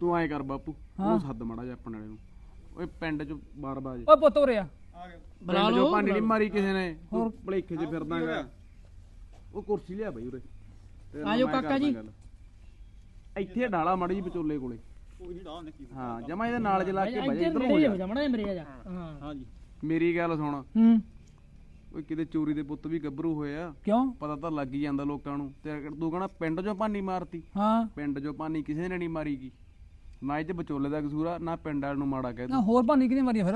ਤੂੰ ਐਂ ਕਰ ਬਾਪੂ ਹਾਂ। ਉਹ ਸੱਦ ਮੜਾ ਜਾ ਆਪਣੇ ਵਾਲੇ ਨੂੰ। ਓਏ ਪਿੰਡ ਚ ਬਾਰ ਬਾਜ ਓਏ ਪੁੱਤ ਉਰੇ ਆ। ਬੁਲਾ ਲਓ ਪਾਣੀ ਨਹੀਂ ਮਾਰੀ ਕਿਸੇ ਨੇ। ਹੋਰ। ਭਲੇਖੇ ਚ ਫਿਰਦਾਗਾ ਉਹ ਕੁਰਸੀ ਲਿਆ ਬਈ ਉਰੇ। ਤੇਰੇ ਨਾਲ ਆਜੋ ਮੈਂ ਕਾਕਾ ਕਰਦਾ ਜੀ। ਗੱਲ। ਇੱਥੇ ਡਾਲਾ ਮੜੀ ਜੀ ਵਿਚੋਲੇ ਕੋਲੇ। ਹਾਂ ਜਮਾ ਇਹਦੇ ਨਾਲ ਜਲਾ ਕੇ ਬਜੇ ਇਧਰ ਹੋ ਜਾ। ਜਮਣਾ ਮੇਰੇ ਜਾ। ਹਾਂ। ਹਾਂਜੀ ਮੇਰੀ ਗੱਲ ਸੁਣ। ਹੂੰ। ਓਏ ਕਿਤੇ ਚੋਰੀ ਦੇ ਪੁੱਤ ਵੀ ਗੱਭਰੂ ਹੋਏ ਆ। ਕਿਉਂ? ਪਤਾ ਤਾਂ ਲੱਗ ਹੀ ਜਾਂਦਾ ਲੋਕਾਂ ਨੂੰ। ਤੇ ਤੂੰ ਕਹਣਾ ਪਿੰਡ ਚੋਂ ਭਾਨੀ ਮਾਰਤੀ। ਹਾਂ। ਪਿੰਡ ਚੋਂ ਭਾਨੀ ਕਿਸੇ ਨੇ ਨਹੀਂ ਮਾਰੀਗੀ ਨਾ ਇਹ ਚ ਵਿਚੋਲੇ ਦਾ ਕਸੂਰ ਆ ਨਾ ਪਿੰਡ ਵਾਲ ਨੂੰ ਮਾੜਾ ਕਹਿ ਨਾ ਹੋਰ ਭਾਨੀ ਕਿਨੇ ਮਾਰੀ ਫਿਰ?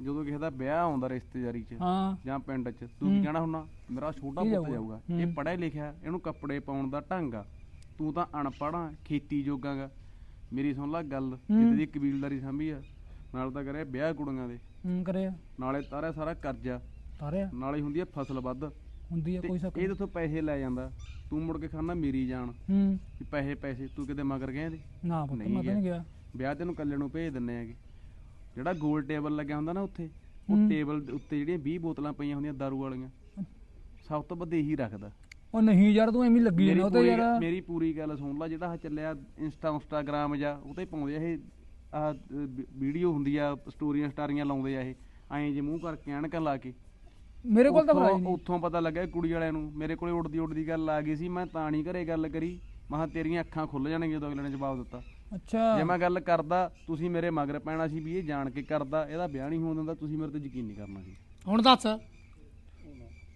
ਜਦੋਂ ਕਿਸੇ ਦਾ ਵਿਆਹ ਆਉਂਦਾ ਰਿਸ਼ਤੇਦਾਰੀ 'ਚ ਹਾਂ। ਜਾਂ ਪਿੰਡ 'ਚ ਤੂੰ ਕੀ ਕਹਿਣਾ ਹੁੰਨਾ ਮੇਰਾ ਛੋਟਾ ਪੁੱਤ ਜਾਊਗਾ? ਜਾਊਗਾ। ਇਹ ਪੜ੍ਹਿਆ ਲਿਖਿਆ ਇਹਨੂੰ ਕੱਪੜੇ ਪਾਉਣ ਦਾ ਢੰਗ ਆ। ਤੂੰ ਤਾਂ ਅਨਪੜ੍ਹਾਂ ਖੇਤੀ ਜੋਗਾਗਾ ਮੇਰੀ ਸੁਣ ਲੈ ਗੱਲ ਜਿੱਦ ਦੀ ਕਬੀਲਦਾਰੀ ਸੰਭੀ ਆ। ਨਾਲ ਤਾਂ ਕਰਿਆ ਵਿਆਹ ਕੁੜੀਆਂ ਦੇ। ਹੂੰ ਕਰਿਆ। ਨਾਲੇ ਤਾਰਿਆ ਸਾਰਾ ਕਰਜ਼ਾ। ਤਾਰਿਆ? ਨਾਲੇ ਹੁੰਦੀ ਆ ਫਸਲ ਵੱਧ। ਹੁੰਦੀ ਆ ਕੋਈ ਸਕ ਇਹ ਤੋਂ ਪੈਸੇ ਲੈ ਜਾਂਦਾ। ਤੂੰ ਮੁੜ ਕੇ ਖਾਣਾ ਮੇਰੀ ਜਾਨ। ਹੂੰ। ਵੀ ਪੈਸੇ ਪੈਸੇ ਤੂੰ ਕਿਤੇ ਮਗਰ ਗਿਆ ਇਹਦੇ ਨਾ ਪੁੱਤ ਮੈਂ ਤਾਂ ਨਹੀਂ ਗਿਆ। ਵਿਆਹ ਤੈਨੂੰ ਕੱਲੇ ਨੂੰ ਭੇਜ ਦਿੰਨੇ ਆਗੇ ਜਿਹੜਾ ਗੋਲ ਟੇਬਲ ਲੱਗਿਆ ਹੁੰਦਾ ਨਾ ਉੱਥੇ ਉਹ ਟੇਬਲ ਦੇ ਉੱਤੇ ਜਿਹੜੀਆਂ 20 ਬੋਤਲਾਂ ਪਈਆਂ ਹੁੰਦੀਆਂ ਦਾਰੂ ਵਾਲੀਆਂ ਸਭ ਤੋਂ ਵੱਧ ਇਹੀ ਰੱਖਦਾ। ਉਹ ਨਹੀਂ ਯਾਰ ਤੂੰ ਐਵੇਂ ਲੱਗੀ ਜਾਂਦਾ ਉਹ ਤੇ ਯਾਰ। ਮੇਰੀ ਪੂਰੀ ਗੱਲ ਸੁਣ ਲੈ ਜਿਹੜਾ ਚੱਲਿਆ ਇੰਸਟਾ ਇੰਸਟਾਗ੍ਰਾਮ ਜਾਂ ਉਹ ਤੇ ਪਾਉਂਦੇ ਇਹ ਆ ਵੀਡੀਓ ਹੁੰਦੀ ਆ ਸਟੋਰੀਆਂ ਸਟਾਰੀਆਂ ਲਾਉਂਦੇ ਆ ਇਹ। ਐਂ ਜੇ ਮੂੰਹ ਕਰਕੇ ਐਨਕਾਂ ਲਾ ਕੇ। ਮੇਰੇ ਕੋਲ ਤਾਂ ਉੱਥੋਂ- ਫੜਾਈ ਨਹੀਂ। ਉੱਥੋਂ ਪਤਾ ਲੱਗਾ ਕੁੜੀ ਵਾਲਿਆਂ ਨੂੰ। ਮੇਰੇ ਕੋਲੇ ਉੜਦੀ ਉੜਦੀ ਗੱਲ ਆ ਗਈ ਸੀ ਮੈਂ ਤਾਂ ਨਹੀਂ ਘਰੇ ਗੱਲ ਕਰੀ। ਮੈਂ ਕਿਹਾ ਤੇਰੀਆਂ ਅੱਖਾਂ ਖੁੱਲ ਜਾਣਗੀਆਂ ਜਦੋਂ ਅਗਲੇ ਨੇ ਜਵਾਬ ਦਿੱਤਾ। ਅੱਛਾ। ਜੇ ਮੈਂ ਗੱਲ ਕਰਦਾ ਤੁਸੀਂ ਮੇਰੇ ਮਗਰ ਪੈਣਾ ਸੀ ਵੀ ਇਹ ਜਾਣ ਕੇ ਕਰਦਾ ਇਹਦਾ ਵਿਆਹ ਨਹੀਂ ਹੋਣ ਦਿੰਦਾ ਤੁਸੀਂ ਮੇਰੇ ਤੇ ਯਕੀਨ ਨਹੀਂ ਕਰਨਾ ਸੀ। ਹੁਣ ਦੱਸ।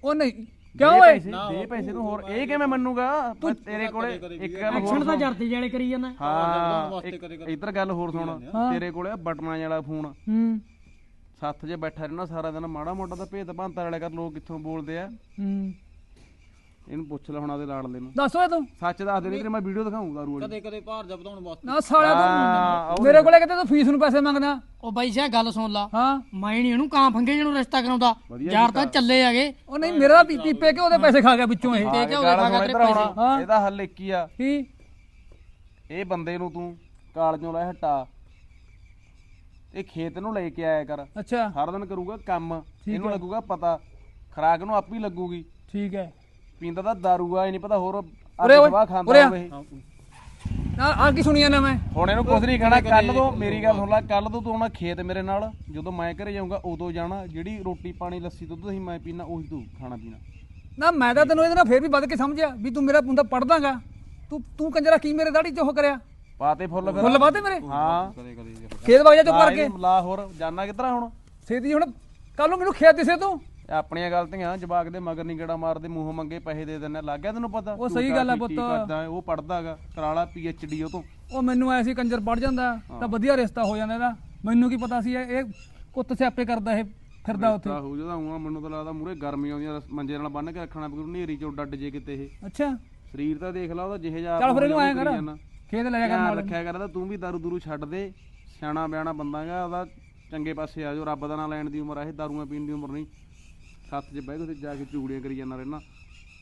ਉਹ ਨਹੀਂ ਕਿਉਂ ਦੇ ਓਏ? ਪੈਸੇ ਦੇ ਪੈਸੇ ਨੂੰ ਹੋਰ ਇਹ ਕਿਵੇਂ ਮੰਨੂਗਾ? ਮੈਂ ਤੇਰੇ ਕੋਲੇ ਇੱਕ ਗੱਲ ਹੋਰ ਐਕਸ਼ਨ ਤਾਂ ਸੁਣ। ਜਰਦੇ ਜਿਹੜੇ ਕਰੀ ਜਾਂਦਾ। ਹਾਂ ਇੱਕ- ਇੱਧਰ ਗੱਲ ਹੋਰ ਸੁਣ। ਤੇਰੇ ਕੋਲੇ ਬਟਨਾਂ ਵਾਲਾ ਫੋਨ। ਹੂੰ। ਸੱਥ 'ਚ ਬੈਠਾ ਰਹਿਣਾ ਸਾਰਾ ਦਿਨ ਮਾੜਾ ਮੋਟਾ ਤਾਂ ਭੇਤ ਭਾਂਤਰ ਵਾਲੇ ਕਰ ਲੋਕ ਕਿੱਥੋਂ ਬੋਲਦੇ ਆ। ਹੂੰ। ਇਹਨੂੰ ਪੁੱਛ ਲੈ ਹੁਣ ਆਦੇ ਲਾੜਲੇ ਨੂੰ। ਦੱਸ ਓਏ ਤੂੰ। ਸੱਚ ਦੱਸ ਦੇ ਨਹੀਂ ਤੇਰੇ ਮੈਂ ਵੀਡੀਓ ਦਿਖਾਉਂ ਦਾਰੂ ਵਾਲੀ। ਕਦੇ ਕਦੇ ਭਾਰ ਜਾ ਵਧਾਉਣ ਵਾਸਤੇ। ਨਾ ਸਾਲਿਆ ਹਾਂ, ਤੂੰ ਮੇਰੇ ਕੋਲੇ ਕਿਤੇ ਤੂੰ ਫੀਸ ਨੂੰ ਪੈਸੇ ਮੰਗਦਾ। ਉਹ ਬਾਈ ਸਿਆ ਗੱਲ ਸੁਣ ਲਾ। ਹਾਂ। ਮੈਂ ਨਹੀਂ ਇਹਨੂੰ ਕਾਂ ਫੰਗੇ ਜਿਹਨੂੰ ਰਿਸ਼ਤਾ ਕਰਾਉਂਦਾ। ਵਧੀਆ ਯਾਰ ਤਾਂ ਚੱਲੇ ਹੈਗੇ। ਉਹ ਨਹੀਂ ਮੇਰਾ ਪੀ- ਪੀਪੇ ਕੇ ਉਹਦੇ ਪੈਸੇ ਖਾ ਗਿਆ ਵਿੱਚੋਂ ਇਹ। ਤੇ ਕਿ ਗੱਲ ਉਹਦੇ ਸੁਣ ਖਾ ਇੱਧਰ ਕੇ ਆਉਣਾ। ਹਾਂ। ਇਹਦਾ ਹੱਲ ਇੱਕ ਹੀ ਆ। ਕੀ? ਇਹ ਬੰਦੇ ਨੂੰ ਤੂੰ ਕਾਲਜੋਂ ਲੈ ਹਟਾ। ਇਹ ਖੇਤ ਨੂੰ ਲੈ ਕੇ ਆਇਆ ਕਰ। ਅੱਛਾ। ਸਾਰਾ ਦਿਨ ਕਰੂਗਾ ਕੰਮ। ਇਹਨੂੰ ਲੱਗੂਗਾ ਪਤਾ। ਖਰਾਕ ਨੂੰ ਆਪੇ ਹੀ ਲੱਗੂਗੀ। ਠੀਕ ਹੈ। ਪੀਂਦਾ ਤਾਂ ਦਾਰੂ ਆ ਇਹ ਨਹੀਂ ਪਤਾ ਹੋਰ ਉਰੇ ਓਏ, ਉਰੇ ਖਾਂਦਾ ਆ। ਹੋਵੇ ਨਾ ਆ ਕੀ ਸੁਣੀ ਜਾਂਦਾ ਮੈਂ? ਹੁਣ ਇਹਨੂੰ ਕੁਝ ਨਹੀਂ ਕਹਿਣਾ ਕੱਲ ਤੋਂ ਮੇਰੀ ਗੱਲ ਸੁਣ ਲੈ ਕੱਲ ਤੋਂ ਤੂੰ ਆਉਣਾ ਖੇਤ ਮੇਰੇ ਨਾਲ। ਜਦੋਂ ਮੈਂ ਘਰੇ ਜਾਊਂਗਾ ਉਦੋਂ ਜਾਣਾ। ਜਿਹੜੀ ਰੋਟੀ ਪਾਣੀ ਲੱਸੀ ਦੁੱਧ ਦਹੀਂ ਮੈਂ ਪੀਣਾ ਉਹੀ ਤੂੰ ਖਾਣਾ ਪੀਣਾ। ਨਾ ਮੈਂ ਤਾਂ ਤੈਨੂੰ ਇਹਦੇ ਨਾਲ ਫੇਰ ਵੀ ਵੱਧ ਕੇ ਸਮਝਿਆ ਵੀ ਤੂੰ ਮੇਰਾ ਮੁੰਡਾ ਪੜਦਾਗਾ ਤੂੰ ਤੂੰ ਕੰਜਰਾ ਕੀ ਮੇਰੇ ਦਾੜੀ 'ਚ ਉਹ ਕਰਿਆ? ਪਾਤੇ ਫੁੱਲ ਫਿਰ। ਫੁੱਲ ਵਾਤੇ ਮੇਰੇ? ਹਾਂ। ਖੇਤ ਵਗ ਜਾ ਚੁੱਪ ਕਰਕੇ ਲਾ ਹੋਰ ਜਾਣਾ ਕਿੱਧਰ ਹੁਣ? ਛੇਤੀ ਹੁਣ ਕੱਲ ਨੂੰ ਮੈਨੂੰ ਖੇਤ ਦਿਸੇ ਤੂੰ। ਇਹ ਆਪਣੀਆਂ ਗਲਤੀਆਂ ਜਵਾਕ ਦੇ ਮਗਰ ਨਹੀਂ ਗੇੜਾ ਮਾਰਦੇ ਮੂੰਹੋਂ ਮੰਗੇ ਪੈਸੇ ਦੇ ਦਿੰਦੇ ਲੱਗ ਗਿਆ ਤੈਨੂੰ ਪਤਾ? ਉਹ ਸਹੀ ਗੱਲ ਆ ਪੁੱਤ। ਕਰਦਾ ਉਹ ਪੜਦਾਗਾ ਕਰਾਲਾ ਪੀ ਐਚ ਡੀ ਉਹ ਤੋਂ। ਉਹ ਮੈਨੂੰ ਐ ਸੀ ਕੰਜਰ ਪੜ ਜਾਂਦਾ ਤਾਂ ਵਧੀਆ ਰਿਸ਼ਤਾ ਹੋ ਜਾਂਦਾ ਇਹਦਾ। ਮੈਨੂੰ ਕੀ ਪਤਾ ਸੀ ਇਹ ਕੁੱਤ ਸਿਆਪੇ ਕਰਦਾ ਇਹ ਫਿਰਦਾ ਉੱਥੇ। ਹੋ ਜਾਂਦਾ ਹੂੰ ਮੈਨੂੰ ਤਾਂ ਲੱਗਦਾ ਮੂਰੇ ਗਰਮੀ ਆਉਂਦੀਆਂ ਮੰਜੇ ਨਾਲ ਬੰਨ ਕੇ ਰੱਖਣਾ ਪਊ ਨੇਰੀ ਚੋਂ ਡੱਡ ਜੇ ਕਿਤੇ ਇਹ। ਅੱਛਾ। ਸਰੀਰ ਤਾਂ ਦੇਖ ਲਾ ਉਹਦਾ ਜਿਹੇ ਜਾ ਚੱਲ ਫਿਰ ਇਹਨੂੰ ਐਂ ਕਰ ਖੇਤ ਲੈ ਜਾ ਕਰ ਧਿਆਨ ਨਾਲ ਰੱਖਿਆ ਕਰਦਾ ਤੂੰ ਵੀ ਦਾਰੂ ਦੂਰੂ ਛੱਡ ਦੇ ਸਿਆਣਾ ਬਿਆਣਾ ਬੰਦਾਗਾ ਉਹਦਾ ਚੰਗੇ ਪਾਸੇ ਆ ਜਾਓ ਰੱਬ ਦਾ ਨਾਂ ਲੈਣ ਦੀ ਉਮਰ ਆ ਇਹ ਦਾਰੂਆਂ ਪੀਣ ਦੀ ਉਮਰ ਨਹੀਂ। ਸੱਤ 'ਚ ਬਹਿ ਕੇ ਉੱਥੇ ਜਾ ਕੇ ਚੂੜੀਆਂ ਕਰੀ ਜਾਂਦਾ ਰਹਿਣਾ।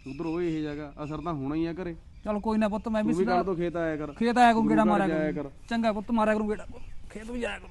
ਉਧਰ ਉਹ ਇਹ ਜਗ੍ਹਾ ਅਸਰ ਤਾਂ ਹੋਣਾ ਹੀ ਆ ਘਰੇ। ਚੱਲ ਕੋਈ ਨਾ ਪੁੱਤ ਮੈਂ ਵੀ ਤੂੰ ਵੀ ਸਿੱਧਾ ਕੱਲ ਤੋਂ ਖੇਤ ਆਇਆ ਕਰ। ਖੇਤ ਆਇਆ ਕਰੂੰ ਗੇੜਾ ਮਾਰਿਆ ਕਰ। ਚੰਗਾ ਪੁੱਤ ਮਾਰਿਆ ਕਰੂੰ ਗੇੜਾ। ਖੇਤ ਵੀ ਜਾਇਆ ਕਰੂੰ।